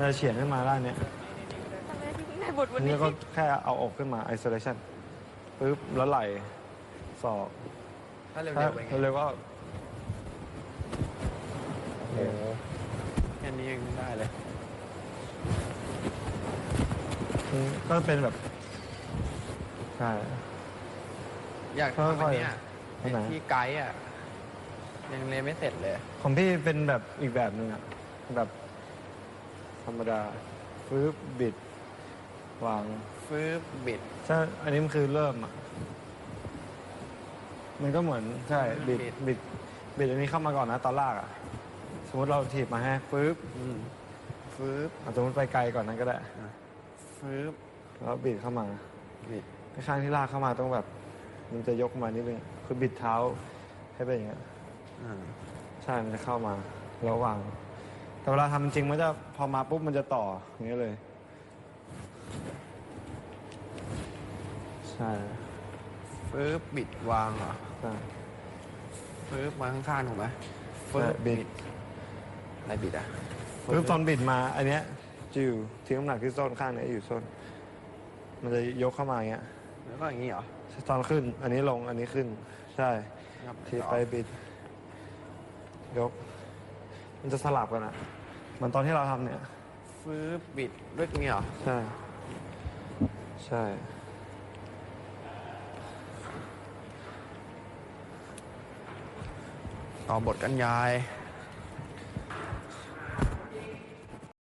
มันจะเฉียงขึ้นมาด้านเนี้ยทำไมทิ้งในบทอัวันนนี้นี้ก็แค่เอาอกขึ้นมา isolation ปึ๊บแล้วไหลศอกถ้าเร็ถ้าวๆเป็นไงเร็วๆก็โอ้โหแค่นี้ยังได้เลย ก็เป็นแบบใช่ อยากทำอันเนี้ยค่อยๆไอ้ที่ไกด์อะ ยังเรียนไม่เสร็จเลย ของพี่เป็นแบบอีกแบบหนึ่งอะแบบธ รรมดาปึ๊บบิดวางฟื้บบิดใช่อันนี้มันคือเริ่มอะมันก็เหมือนใช่บิดบิด บิดบิดอันนี้เข้ามาก่อนนะตอนลากอะสมมติเราถีบมาให้ปึ๊บอืมฟื้บอะสมมติไปไกลก่อนนั้นก็ได้ฟื้บแล้วบิดเข้ามาบิดข้างที่ลากเข้ามาต้องแบบ มันจะยกมานิดนึงคือบิดเท้าให้เป็นอย่างเงี้ยอ่า ใช่มันจะเข้ามาแล้ววาง แต่เวลาทำจริงมันจะพอมาปุ๊บมันจะต่ออย่างเงี้ยเลย ใช่ฟื้บบิดวางเหรอใช่ ฟื้บมาข้างๆถูกไหมใช่บิดอะไรบิดอะปุ๊บตอนบิดมาอันเนี้ยจะอยู่ทิ้งน้ำหนักที่ส้นข้างเนี้ยอยู่ส้น มันจะยกเข้ามาอย่างเงี้ยแล้วก็อย่างนี้เหรอตอนขึ้น อันนี้ลงอันนี้ขึ้น ใช่ครับทีไปบิด ยก มันจะสลับกันอะเหมือนตอนที่เราทำเนี่ย ฟื้บบิดด้วยตรงนี้เหรอ ใช่ ใช่ ต่อบทกันยาย